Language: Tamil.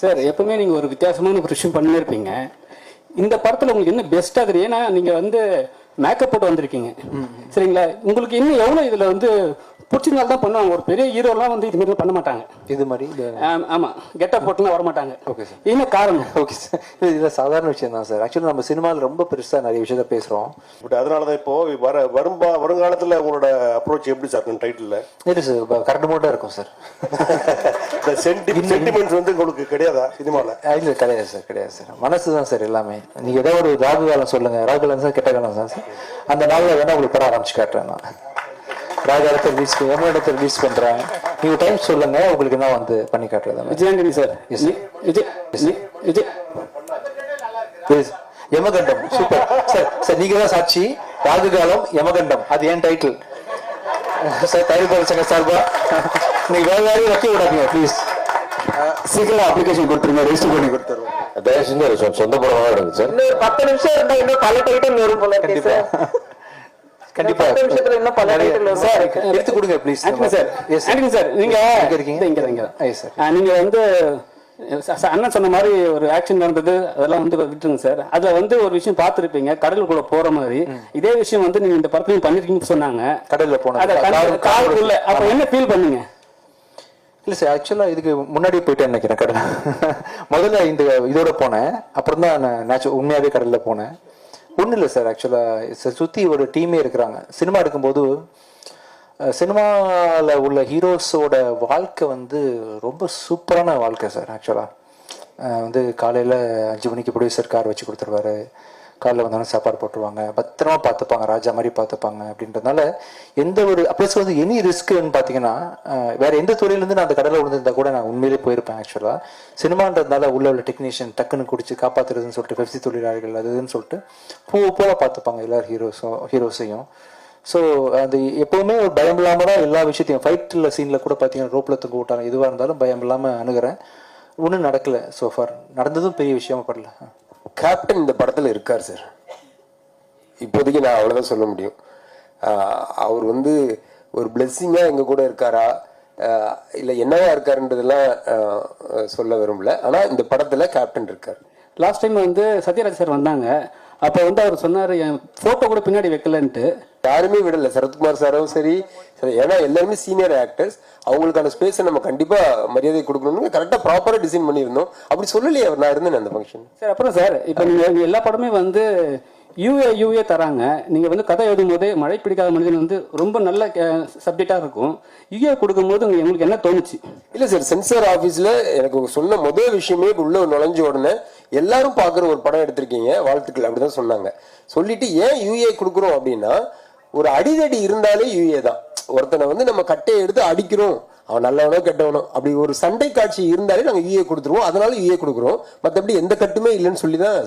சார் எப்பவுமே நீங்க ஒரு வித்தியாசமான ஒரு விஷயம் பண்ணினே இருப்பீங்க. இந்த படத்துல உங்களுக்கு என்ன பெஸ்டா தெரியும்? ஏன்னா நீங்க வந்து மேக்கப் போட்டு வந்திருக்கீங்க. சரிங்களா? உங்களுக்கு இன்னும் எவ்வளவு இதுல வந்து பிடிச்சதுனால தான் பண்ணுவாங்க. ஒரு பெரிய ஹீரோலாம் வந்து இது மாதிரி பண்ண மாட்டாங்க. இது மாதிரி இது ஆம், ஆமா. கெட்டப் போட்டுலாம் வர மாட்டாங்க Okay, sir. என்ன காரணம்? Okay sir. இது இதில் சாதாரண விஷயம் தான் சார். ஆக்சுவலி நம்ம சினிமாவில் ரொம்ப பெருசாக நிறைய விஷயத்த பேசுகிறோம் பட் அதனால தான் இப்போ வர வரும்பா வருங்காலத்தில் உங்களோட அப்ரோச் எப்படி சார் டைட்டில் இல்லை சார். கரெக்ட் மோட்டாக இருக்கும் சார். இந்த சென்டி சென்டிமெண்ட்ஸ் வந்து உங்களுக்கு கிடையாதா சினிமாவில் இல்லை கிடையாது சார். கிடையாது சார். மனசு தான் சார் எல்லாமே. நீங்கள் ஏதோ ஒரு ராகு காலம் சொல்லுங்கள் ராகு காலம் சார் கெட்ட காலம் தான் சார். அந்த நாளில் வேணால் உங்களுக்கு படம் ஆரம்பிச்சு காட்டுறேன் நான். ராகு காலத்தை ரிலீஸ் எமோடத்தை ரிலீஸ் பண்ணுறேன் நீங்கள் டைம் சொல்லுங்கள் உங்களுக்கு நான் வந்து பண்ணி காட்டுறது விஜயாண்டனி சார். யமகண்டம் சூப்பர் சார் சார் நீங்க தான் சாட்சி. ராகு காலம் யமகண்டம். அது ஏன் டைட்டில் சார் தயாரிப்பாளர் சங்க சார்பா? நீங்க வேற யாரையும் வைக்க விடாதீங்க ப்ளீஸ் சீக்கிரம் அப்ளிகேஷன் கொடுத்துருங்க ரெஜிஸ்டர் பண்ணி கொடுத்துருவோம். தயவு செஞ்சு சொந்த படமாக எடுங்க சார் இன்னும் பத்து நிமிஷம் இருந்தா இன்னும் பல டைட்டில் வரும் போல இருக்கு சார் கண்டிப்பா. நிமிஷத்துல இன்னும் பல. சார் எடுத்து கொடுங்க ப்ளீஸ் சார் எஸ் சார் நீங்க இருக்கீங்க? இங்க. ஆ, நீங்க வந்து அண்ணன் சொன்ன மாதிரி ஒரு ஆக்ஷன் நடந்தது அதெல்லாம் வந்து விட்டுருங்க சார். அதுல வந்து ஒரு விஷயம் பார்த்திருப்பீங்க கடலுக்குள்ள போற மாதிரி. இதே விஷயம் வந்து நீங்க இந்த படத்துலயும் பண்ணிருக்கீங்கன்னு சொன்னாங்க. கடல்ல கார்- காருக்குள்ள. அப்ப என்ன ஃபீல் பண்ணீங்க? இல்ல சார் ஆக்சுவலா இதுக்கு முன்னாடி போயிட்டேன் நினைக்கிறேன் கடல். முதல்ல இந்த இதோட போனேன் அப்புறம் தான் நான் நேச்சு உண்மையாவே கடல்ல போனேன். ஒன்றும் இல்லை சார் ஆக்சுவலாக சுற்றி ஒரு டீமே இருக்கிறாங்க. சினிமா இருக்கும்போது சினிமாவில் உள்ள ஹீரோஸோட வாழ்க்கை வந்து ரொம்ப சூப்பரான வாழ்க்கை சார் ஆக்சுவலாக வந்து காலையில் அஞ்சு மணிக்கு ப்ரொடியூசர் கார் வச்சு கொடுத்துருவாரு. காலில் வந்தோடனே சாப்பாடு போட்டுருவாங்க. பத்திரமா பார்த்துப்பாங்க ராஜா மாதிரி பார்த்துப்பாங்க அப்படின்றதுனால எந்த ஒரு ப்ளஸ் வந்து எனி ரிஸ்க்குன்னு பார்த்தீங்கன்னா வேற எந்த துறையிலேருந்து நான் அந்த கடலை விழுந்திருந்தா கூட நான் உண்மையிலே போயிருப்பேன் ஆக்சுவலாக சினிமான்றதுனால உள்ள உள்ள டெக்னீஷியன் டக்குன்னு குடிச்சு காப்பாத்துறதுன்னு சொல்லிட்டு பெப்சி தொழிலாளர்கள் அதுன்னு சொல்லிட்டு பூ போல பார்த்துப்பாங்க எல்லாரும் ஹீரோஸும் ஹீரோஸையும் ஸோ அது எப்பவுமே ஒரு பயம் இல்லாமல் தான் எல்லா விஷயத்தையும் ஃபைட்டில் சீனில் கூட பார்த்தீங்கன்னா ரோப்பில் தூங்க விட்டாங்க எதுவாக இருந்தாலும் பயம் இல்லாமல் அணுகிறேன். ஒன்றும் நடக்கலை ஸோ ஃபார் நடந்ததும் பெரிய விஷயமா படல. கேப்டன் இந்த படத்தில் இருக்கார் சார் இப்போதைக்கு நான் அவ்வளோதான் சொல்ல முடியும். அவர் வந்து ஒரு பிளெஸ்ஸிங்காக எங்கள் கூட இருக்காரா? இல்லை என்னவா இருக்காருன்றதெல்லாம் சொல்ல விரும்பல. ஆனால் இந்த படத்தில் கேப்டன் இருக்கார். லாஸ்ட் டைம் வந்து சத்யராஜ் சார் வந்தாங்க. அப்போ வந்து அவர் சொன்னார் என் ஃபோட்டோ கூட பின்னாடி வைக்கலன்ட்டு. யாருமே விடல. சரத்குமார் சாரும் சரி ஏன்னா எல்லாருமே சீனியர் ஆக்டர்ஸ் அவங்களுக்கான ஸ்பேஸை நம்ம கண்டிப்பா மரியாதை கொடுக்கணும்னு கரெக்டா ப்ராப்பரா டிசைன் பண்ணியிருந்தோம். அப்படி சொல்லலையே அவர் நான் இருந்தேன் அந்த ஃபங்க்ஷன் சார் அப்புறம் சார் இப்போ நீங்க எல்லா படமே வந்து யூஏ யூஏ தராங்க. நீங்க வந்து கதை எழுதும் போதே மழை பிடிக்காத மனிதன் வந்து ரொம்ப நல்ல சப்ஜெக்டா இருக்கும். யூஏ கொடுக்கும்போது உங்க- உங்களுக்கு என்ன தோணுச்சு? இல்ல சார் சென்சார் ஆபீஸ்ல எனக்கு சொன்ன முதல் விஷயமே உள்ள நுழைஞ்ச உடனே எல்லாரும் பாக்குற ஒரு படம் எடுத்திருக்கீங்க வாழ்த்துக்கள் அப்படிதான் சொன்னாங்க. சொல்லிட்டு ஏன் யூஏ கொடுக்குறோம் அப்படின்னா ஒரு அடிதடி இருந்தாலே யூஏ தான். ஒருத்தனை வந்து நம்ம கட்டையை எடுத்து அடிக்கிறோம். அவன் நல்லவனோ கெட்டவனோ அப்படி ஒரு சண்டை காட்சி இருந்தாலே நாங்கள் யூஏ கொடுத்துருவோம். அதனால யூஏ கொடுக்குறோம். மற்றபடி எந்த கட்டுமே இல்லைன்னு சொல்லி தான்